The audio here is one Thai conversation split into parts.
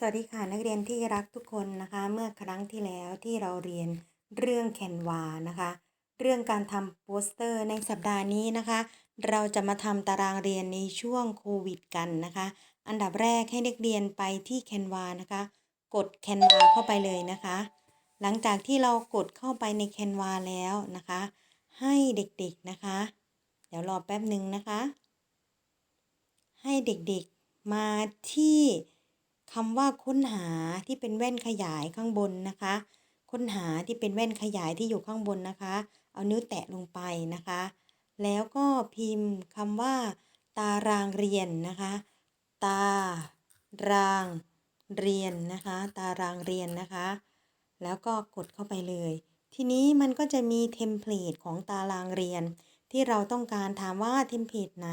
สวัสดีค่ะนักเรียนที่รักทุกคนนะคะ เมื่อครั้งที่แล้วที่เราเรียนเรื่องแคนวานะคะ เรื่องการทำโปสเตอร์ในสัปดาห์นี้นะคะ เราจะมาทำตารางเรียนในช่วงโควิดกันนะคะ อันดับแรกให้นักเรียนไปที่แคนวานะคะ กดแคนวาเข้าไปเลยนะคะ หลังจากที่เรากดเข้าไปในแคนวาแล้วนะคะ ให้เด็กๆนะคะ เดี๋ยวรอแป๊บหนึ่งนะคะ ให้เด็กๆมาที่ คำว่าค้นหาที่เป็นแว่นขยายข้างบนนะคะ ค้นหาที่เป็นแว่นขยายที่อยู่ข้างบนนะคะ เอานิ้วแตะลงไปนะคะ แล้วก็พิมพ์คำว่า ตารางเรียนนะคะ ตารางเรียนนะคะ ตารางเรียนนะคะ แล้วก็กดเข้าไปเลย ทีนี้มันก็จะมีเทมเพลตของตารางเรียน ที่เราต้องการถามว่าเทมเพลตไหน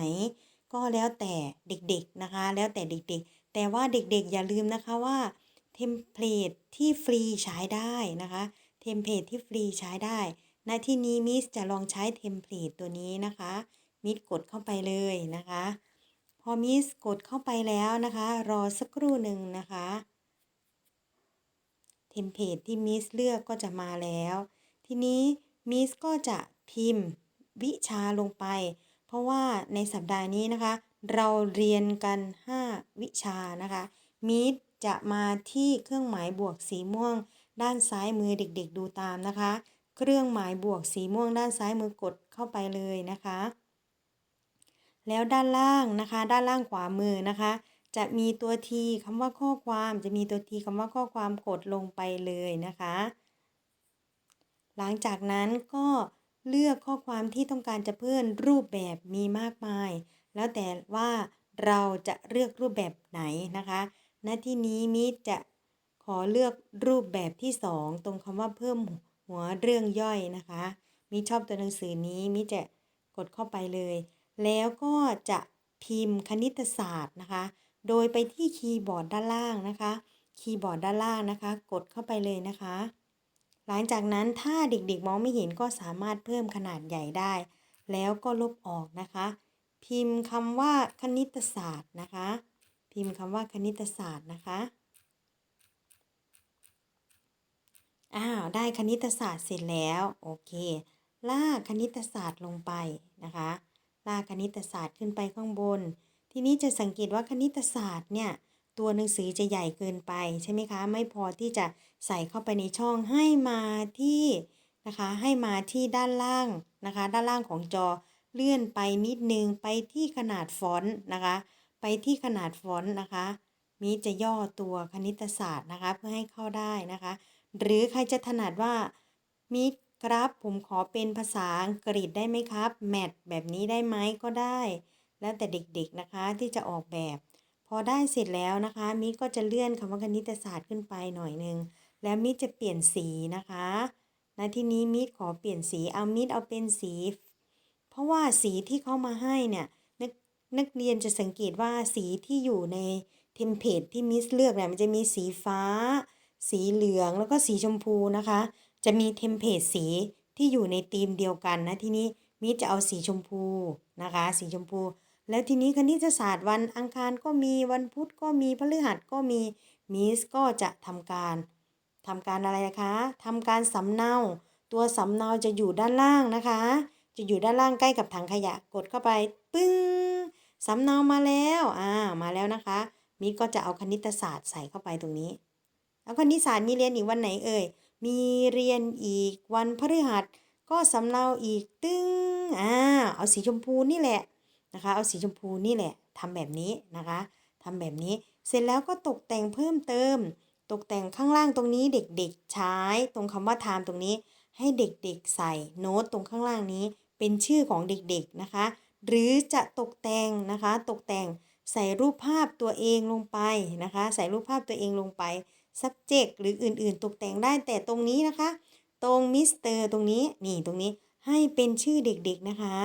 ก็แล้วแต่เด็กๆนะคะ แล้วแต่เด็กๆ แต่ว่าเด็กๆอย่าลืมนะคะว่าเทมเพลตที่ฟรีใช้ได้นะคะ เทมเพลตที่ฟรีใช้ได้ ในที่นี้มิสจะลองใช้เทมเพลตตัวนี้นะคะ มิสกดเข้าไปเลยนะคะ พอมิสกดเข้าไปแล้วนะคะ รอสักครู่หนึ่งนะคะ เทมเพลตที่มิสเลือกก็จะมาแล้ว ทีนี้มิสก็จะพิมพ์วิชาลงไป เพราะว่าในสัปดาห์นี้นะคะ เราเรียนกัน 5 วิชานะคะมิสจะมาที่เครื่องหมายบวกสีม่วง ด้านซ้ายมือเด็กๆ ดูตามนะคะ เครื่องหมายบวกสีม่วง ด้านซ้ายมือกดเข้าไปเลยนะคะ แล้วด้านล่างนะคะ ด้านล่างขวามือนะคะ จะมีตัวทีคำว่าข้อความ จะมีตัวทีคำว่าข้อความกดลงไปเลยนะคะ หลังจากนั้นก็เลือกข้อความที่ต้องการจะเพิ่มรูปแบบมีมากมาย แล้วแต่ว่าเราจะเลือกรูปแบบไหนนะคะณที่นี้มิจะขอเลือกรูปแบบที่ 2 ตรงคำว่าเพิ่มหัวเรื่องย่อยนะคะ มิชอบตัวหนังสือนี้มิจะกดเข้าไปเลย แล้วก็จะพิมพ์คณิตศาสตร์นะคะ โดยไปที่คีย์บอร์ดด้านล่างนะคะ คีย์บอร์ดด้านล่างนะคะ กดเข้าไปเลยนะคะ หลังจากนั้นถ้าเด็กๆมองไม่เห็นก็สามารถเพิ่มขนาดใหญ่ได้ แล้วก็ลบออกนะคะ พิมพ์คำว่าคณิตศาสตร์นะคะ พิมพ์คำว่าคณิตศาสตร์นะคะอ้าวได้คณิตศาสตร์เสร็จแล้วโอเค ลากคณิตศาสตร์ลงไปนะคะ ลากคณิตศาสตร์ขึ้นไปข้างบน ทีนี้จะสังเกตว่าคณิตศาสตร์เนี่ยตัวหนังสือจะใหญ่เกินไปใช่ไหมคะ ไม่พอที่จะใส่เข้าไปในช่องให้มาที่นะคะ ให้มาที่ด้านล่างนะคะ ด้านล่างของจอ เลื่อนไปนิดนึงไปที่ขนาดฟอนต์นะคะ ไปที่ขนาดฟอนต์นะคะมีจะย่อตัวคณิตศาสตร์นะคะเพื่อให้เข้าได้นะคะ หรือใครจะถนัดว่ามิครับผมขอเป็นภาษาอังกฤษได้ไหมครับแมทแบบนี้ได้ไหมก็ได้ แล้วแต่เด็กๆนะคะที่จะออกแบบ พอได้เสร็จแล้วนะคะมิก็จะเลื่อนคำว่าคณิตศาสตร์ขึ้นไปหน่อยนึงแล้วมิจะเปลี่ยนสีนะคะณที่นี้มิขอเปลี่ยนสีเอามิเอาเป็นสี เพราะว่าสีที่เขามาให้เนี่ยนักนักเรียนจะสังเกตว่าสีที่อยู่ในเทมเพลตที่มิสเลือกเนี่ยมันจะมีสีฟ้า สีเหลืองแล้วก็สีชมพูนะคะ จะมีเทมเพลตสีที่อยู่ในธีมเดียวกันนะที่นี้มิสจะเอาสีชมพูนะคะ สีชมพู แล้วทีนี้คณิตศาสตร์วันอังคารก็มีวันพุธก็มีพฤหัสก็มีมิสก็จะทำการทำการอะไรนะคะ ทำการสำเนา ตัวสำเนาจะอยู่ด้านล่างนะคะ จะอยู่ด้านล่างใกล้กับถังขยะกดเข้าไป ปึ้งสำเนามาแล้วอ่ามาแล้วนะคะ มิก็จะเอาคณิตศาสตร์ใส่เข้าไปตรงนี้ แล้วคณิตศาสตร์มีเรียนอีกวันไหนเอ่ยมีเรียนอีกวันพฤหัส ก็สำเนาอีกตึ้งอ่าเอาสีชมพูนี่แหละนะคะ เอาสีชมพูนี่แหละทำแบบนี้นะคะทำแบบนี้เสร็จแล้วก็ตกแต่งเพิ่มเติม ตกแต่งข้างล่างตรงนี้เด็กๆใช้ตรงคำว่า time ตรงนี้ ให้เด็กๆใส่โน้ตตรงข้างล่างนี้ เป็นชื่อของเด็กๆนะคะ หรือจะตกแต่งนะคะ ตกแต่งใส่รูปภาพตัวเองลงไปนะคะ ใส่รูปภาพตัวเองลงไป subject หรืออื่นๆ ตกแต่งได้แต่ตรงนี้นะคะ ตรงมิสเตอร์ตรงนี้นี่ตรงนี้ให้เป็นชื่อเด็กๆนะคะ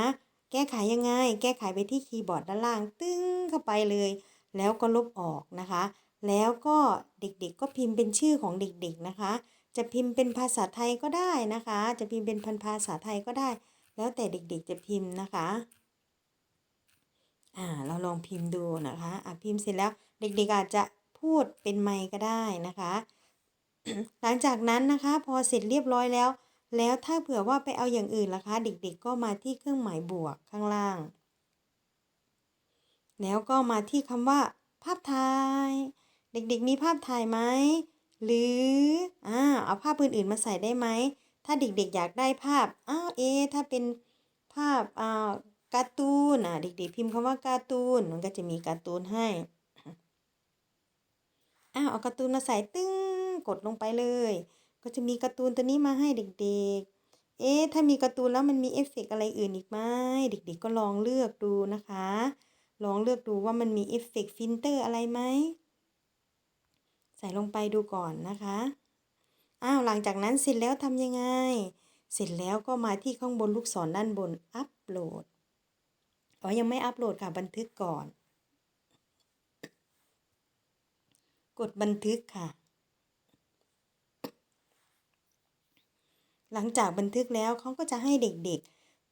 แก้ไขยังไง แก้ไขไปที่คีย์บอร์ดด้านล่าง ตึ้งเข้าไปเลย แล้วก็ลบออกนะคะ แล้วก็เด็กๆ ก็พิมพ์เป็นชื่อของเด็กๆนะคะ จะพิมพ์เป็นภาษาไทยก็ได้นะคะ จะพิมพ์เป็นพันภาษาไทยก็ได้ แล้วแต่เด็กๆจะพิมพ์นะคะ อ่า เราลองพิมพ์ดูนะคะ อะพิมพ์เสร็จแล้วเด็กๆอาจจะพูดเป็นไมค์ก็ได้นะคะ หลังจากนั้นนะคะพอเสร็จเรียบร้อยแล้ว แล้วถ้าเผื่อว่าไปเอาอย่างอื่นล่ะคะ เด็กๆก็มาที่เครื่องหมายบวกข้างล่าง แล้วก็มาที่คำว่า ภาพถ่าย เด็กๆมีภาพถ่ายไหมหรืออ่าเอาภาพอื่นๆมาใส่ได้ไหม ถ้าเด็กๆอยากได้ภาพอ้าวเอ ถ้าเป็นภาพอ่าการ์ตูนอะเด็กๆพิมพ์คำว่าการ์ตูนมันก็จะมีการ์ตูนให้อ้าวเอาการ์ตูนมาใส่ตึ้งกดลงไปเลย ก็จะมีการ์ตูนตัวนี้มาให้เด็กๆ เอ๊ะถ้ามีการ์ตูนแล้วมันมีเอฟเฟกอะไรอื่นอีกไหมเด็กๆก็ลองเลือกดูนะคะ ลองเลือกดูว่ามันมีเอฟเฟกฟิลเตอร์อะไรไหมใส่ลงไปดูก่อนนะคะ อ้าวหลังจากนั้นเสร็จแล้วทำยังไง เสร็จแล้วก็มาที่ข้างบนลูกศรด้านบนอัปโหลดอ๋อยังไม่อัปโหลดค่ะบันทึกก่อน กดบันทึกค่ะ หลังจากบันทึกแล้วเขาก็จะให้เด็ก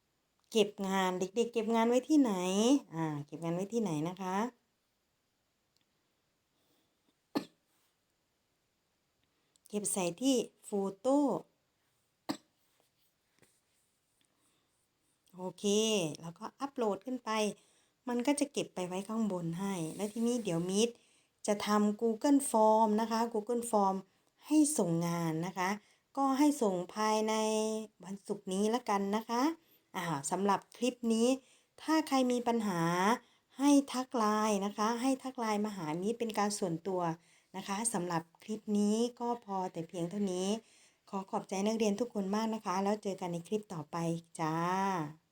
ๆ เก็บงานเด็ก ๆ เก็บงานไว้ที่ไหน อ่า เก็บงานไว้ที่ไหนนะคะ เก็บใส่ที่โฟโต้โอเค แล้วก็อัปโหลดขึ้นไป มันก็จะเก็บไปไว้ข้างบนให้ แล้วทีนี้เดี๋ยวมิดจะทำ Google Form นะคะ Google Form ให้ส่งงานนะคะ ก็ให้ส่งภายในวันศุกร์นี้ละกันนะคะอ่าสำหรับคลิปนี้ ถ้าใครมีปัญหาให้ทักไลน์นะคะ ให้ทักไลน์มาหามิดเป็นการส่วนตัว นะคะสำหรับคลิปนี้ก็พอแต่เพียงเท่านี้ ขอขอบใจนักเรียนทุกคนมากนะคะ แล้วเจอกันในคลิปต่อไปจ้า